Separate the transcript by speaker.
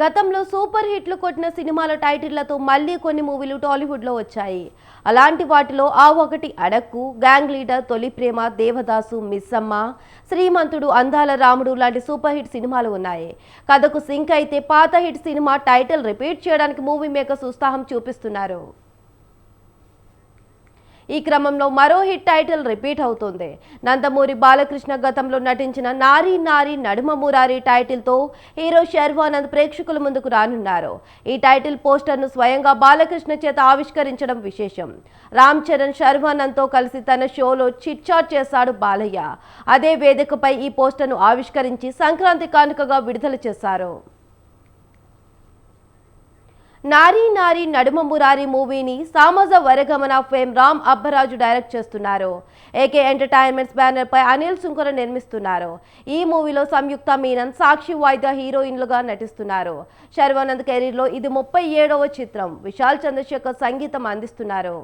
Speaker 1: గతంలో సూపర్ హిట్లు కొట్టిన సినిమాల టైటిళ్ళతో మళ్ళీ కొన్ని మూవీలు టాలీవుడ్లో వచ్చాయి. అలాంటి వాటిలో ఆ ఒకటి అడక్కు గ్యాంగ్ లీడర్ తొలి ప్రేమ దేవదాసు మిస్సమ్మ శ్రీమంతుడు అందాల రాముడు లాంటి సూపర్ హిట్ సినిమాలు ఉన్నాయి. కథకు సింక్ అయితే పాత హిట్ సినిమా టైటిల్ రిపీట్ చేయడానికి మూవీ మేకర్స్ ఉత్సాహం చూపిస్తున్నారు. ఈ క్రమంలో మరో హిట్ టైటిల్ రిపీట్ అవుతుంది. నందమూరి బాలకృష్ణ గతంలో నటించిన నారీ నారీ నడుమ మురారి టైటిల్తో హీరో శర్వానంద్ ప్రేక్షకుల ముందుకు రానున్నారు. ఈ టైటిల్ పోస్టర్ను స్వయంగా బాలకృష్ణ చేత ఆవిష్కరించడం విశేషం. రామ్ చరణ్ శర్వానంద్తో కలిసి తన షోలో చిట్చాట్ చేశాడు బాలయ్య. అదే వేదికపై ఈ పోస్టర్ను ఆవిష్కరించి సంక్రాంతి కానుకగా విడుదల చేశారు. నారీ నారీ నడుమ మురారి మూవీని సామజ వరగమన ఫేమ్ రామ్ అబ్బరాజు డైరెక్ట్ చేస్తున్నారు. ఏకే ఎంటర్టైన్మెంట్స్ బ్యానర్ పై అనిల్ సుంకర నిర్మిస్తున్నారు. ఈ మూవీలో సంయుక్త మీనన్ సాక్షి వాయిద్య హీరోయిన్లుగా నటిస్తున్నారు. శర్వానంద్ కెరీర్లో ఇది ముప్పై ఏడవ చిత్రం. విశాల్ చంద్రశేఖర్ సంగీతం అందిస్తున్నారు.